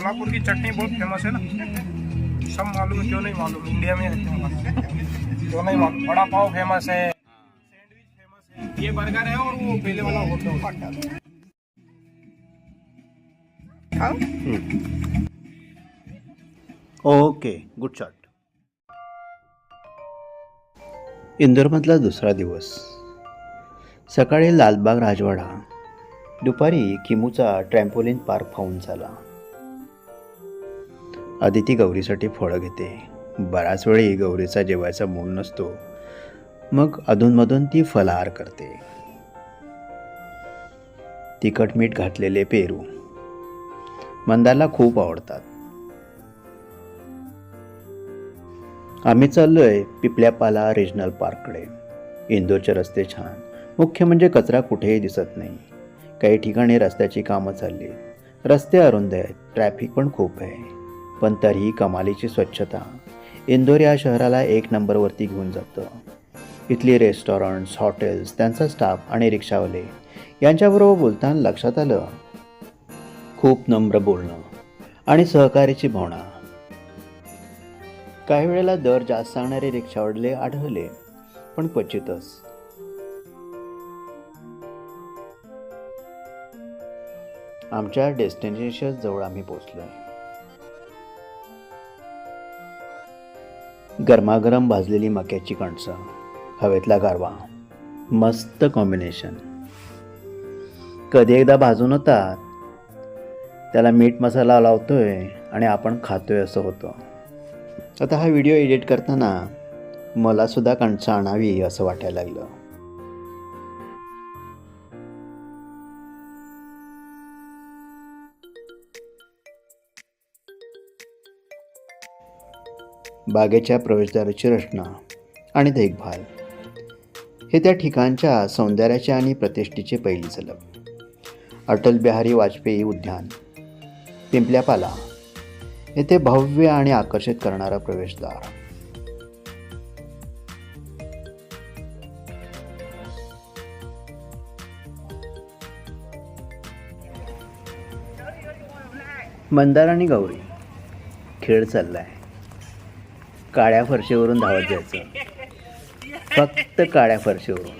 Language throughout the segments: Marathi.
कोल्हापुर की चटनी बहुत फेमस है ना? सब मालूम है क्यों नहीं मालूम? इंडिया में रहते हैं क्यों नहीं मालूम? बड़ा पाव फेमस है। सैंडविच फेमस है ये बर्गर है और वो पहले वाला होटल ओके गुड शॉट इंदोरमधला दुसरा दिवस. सकाळी लालबाग राजवाडा. दुपारी किमूचा ट्रॅम्पोलिन पार्क पाहून झाला. आदिती गौरीसाठी फळं घेते. बराच वेळी गौरीचा जेवायचा मूड नसतो. मग अधूनमधून ती फलाहार करते. तिखट मीठ घातलेले पेरू. मंदारला खूप आवडतात. आम्ही चाललोय पिपल्यापाला रिजनल पार्ककडे इंदोरचे रस्ते छान. मुख्य म्हणजे कचरा कुठेही दिसत नाही. काही ठिकाणी रस्त्याची कामं चालली. रस्ते अरुंद आहेत. ट्रॅफिक पण खूप आहे. पण तरीही कमालीची स्वच्छता. इंदोर या शहराला एक नंबरवरती घेऊन जातं. इथली रेस्टॉरंट्स हॉटेल्स त्यांचा स्टाफ आणि रिक्षावाले यांच्याबरोबर बोलताना लक्षात आलं. खूप नम्र बोलणं आणि सहकार्याची भावना. काही वेळेला दर जास्त सांगणारे रिक्षावाडले आढळले पण क्वचितच. आमच्या डेस्टिनेशन जवळ आम्ही पोचलोय गरमागरम भाजलेली मक्याची कणसं हवेतला गारवा मस्त कॉम्बिनेशन कधी एकदा भाजून होतात त्याला मीठ मसाला लावतोय आणि आपण खातोय असं होतं. आता हा व्हिडिओ एडिट करताना मला सुद्धा कणसं आणावी असं वाटायला लागलं. बागेच्या प्रवेशद्वाराची रचना आणि देखभाल. हे त्या ठिकाणच्या सौंदर्याचे आणि प्रतिष्ठेचे पहिली झलक अटल बिहारी वाजपेयी उद्यान पिंपल्यापाला येथे भव्य आणि आकर्षित करणारा प्रवेशद्वार. मंदार आणि गौरी खेळ चाललाय. काळ्या फरशीवरून धावत जायचं. फक्त काळ्या फरशीवरून.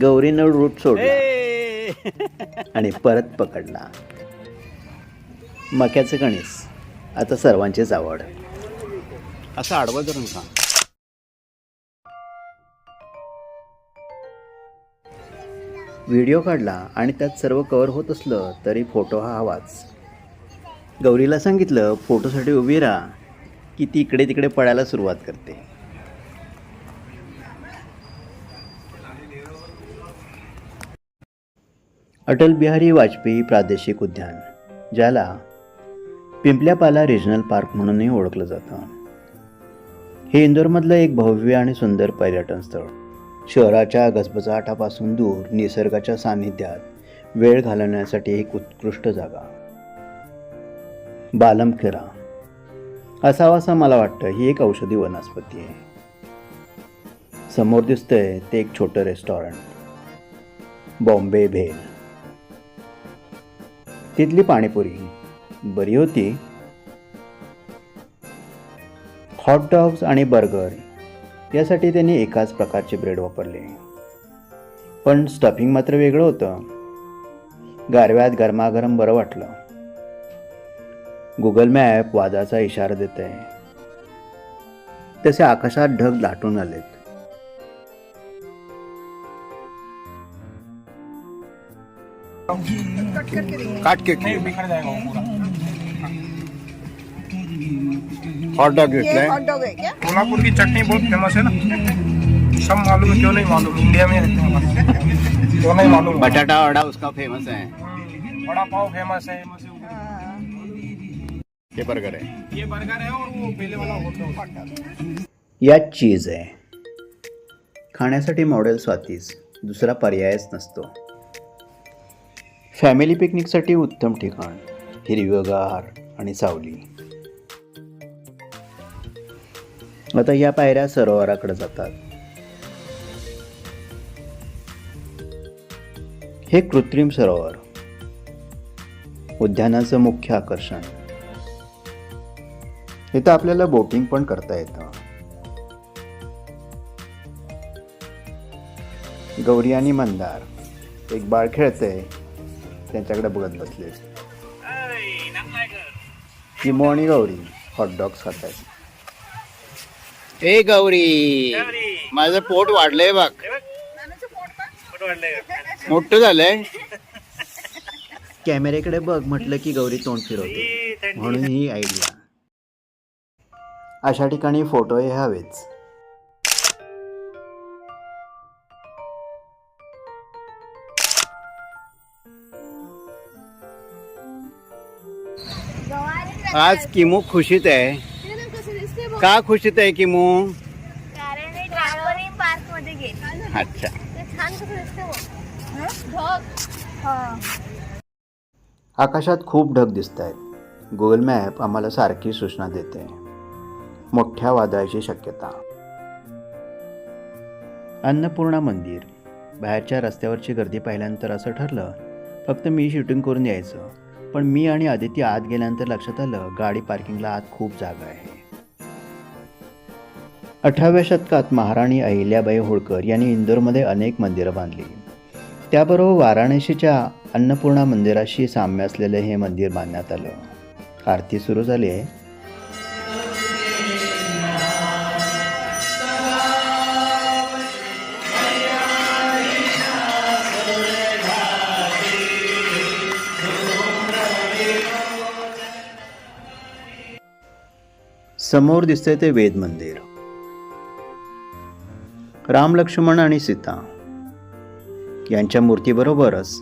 गौरीनं रूट सोडला. आणि परत पकडला. मक्याचं कणीस आता सर्वांचीच आवड. असं आडवं जर सांग व्हिडिओ काढला आणि त्यात सर्व कवर होत असलं तरी फोटो हा हवाच. गौरीला सांगितलं फोटोसाठी उभी राहा की ती इकडे तिकडे पडायला सुरुवात करते. अटल बिहारी वाजपेयी प्रादेशिक उद्यान ज्याला पिंपल्यापाला रिजनल पार्क म्हणूनही ओळखलं जातं. हे इंदोरमधलं एक भव्य आणि सुंदर पर्यटन स्थळ. शहराच्या गजबजाटापासून दूर निसर्गाच्या सान्निध्यात वेळ घालवण्यासाठी एक उत्कृष्ट जागा. बालमखेरा. असावासा असं मला वाटतं ही एक औषधी वनस्पती आहे. समोर दिसतंय ते एक छोटं रेस्टॉरंट बॉम्बे भेल. तिथली पाणीपुरी. बरी होती. हॉट डॉग्स आणि बर्गर यासाठी त्यांनी एकाच प्रकारचे ब्रेड वापरले. पण स्टफिंग मात्र वेगळं होतं. गारव्यात गरमागरम बरं वाटलं. गुगल मॅप वादाचा इशारा देत आहे तसे आकाशात ढग दाटून आलेत. काट के नहीं बिखर जाएगा वो पूरा हॉट डॉग ये घेतलाय हॉट डॉग है क्या? कोल्हापुर की चटनी बहुत फेमस है ना। सब मालूम है क्यों नहीं मालूम? इंडिया में रहते हैं क्यों नहीं मालूम? बटाटा वडा उसका फेमस है। बड़ा पाव फेमस है हे। बर्गर आहे ये बर्गर है और वो पहले वाला होटल यात चीज आहे खाण्यासाठी मॉडेल स्वातीच दुसरा पर्यायच नसतो. फॅमिली पिकनिकसाठी उत्तम ठिकाण हिरवगार आणि सावली. आता या पायऱ्या सरोवराकडे जातात. हे कृत्रिम सरोवर. उद्यानाचं मुख्य आकर्षण. इथं आपल्याला बोटिंग पण करता येतं. गौरी आणि मंदार. एक बाळ खेळतंय. त्यांच्याकडे बघत बसले किमो आणि गौरी हॉटडॉग्स खात ए गौरी. माझं पोट वाढलंय बघ. मोठं झालंय. कॅमेऱ्याकडे बघ म्हटलं की गौरी तोंड फिरवते. म्हणून ही आयडिया अशा ठिकाणी फोटो हे हवेच. आज किमू खुशीत आहे. का खुशीत आहे कारण पार्कमध्ये गेले. अच्छा. ते छान कसं दिसते बघ. ढग. हा. आकाशात खूप ढग दिसत आहेत. गुगल मॅप आम्हाला सारखी सूचना देते. मोठ्या वादळाची शक्यता. अन्नपूर्णा मंदिर. बाहेरच्या रस्त्यावरची गर्दी पाहिल्यानंतर असं ठरलं फक्त मी शूटिंग करून यायचं. पण मी आणि आदिती आत गेल्यानंतर लक्षात आलं गाडी पार्किंगला आत खूप जागा आहे. अठराव्या शतकात महाराणी अहिल्याबाई होळकर यांनी इंदोरमध्ये अनेक मंदिरं बांधली. त्याबरोबर वाराणसीच्या अन्नपूर्णा मंदिराशी साम्य असलेलं हे मंदिर बांधण्यात आलं. आरती सुरू झाली आहे. समोर दिसतंय ते वेद मंदिर. राम लक्ष्मण आणि सीता. यांच्या मूर्तीबरोबरच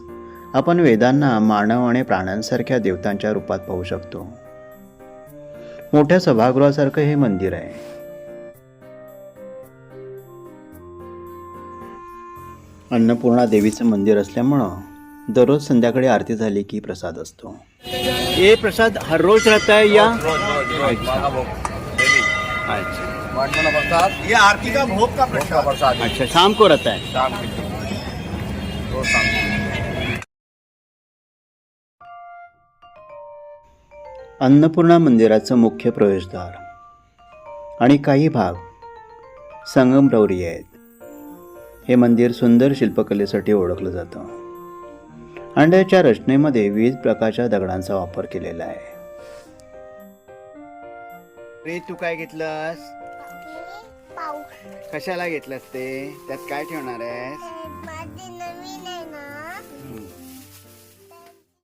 आपण वेदांना मानव आणि प्राण्यांसारख्या देवतांच्या रूपात पाहू शकतो. मोठ्या सभागृहासारखं हे मंदिर आहे. अन्नपूर्णा देवीचं मंदिर असल्यामुळं दररोज संध्याकाळी आरती झाली की प्रसाद असतो. ये प्रसाद हर रोज रहता है या अच्छा. ये आरती का भोग का प्रसाद. अच्छा शाम को रहता है. शाम के रोज शाम को। अन्नपूर्णा मंदिराचं मुख्य प्रवेशद्वार. आणि काही भाग संगमरवरी आहेत. हे मंदिर सुंदर शिल्पकलेसाठी ओळखलं जातं. अंड्याच्या रचनेमध्ये विविध प्रकारच्या दगडांचा वापर केलेला आहे. रे तू काय घेतलंस? कशाला घेतलंस ते? त्यात काय ठेवणार आहेस?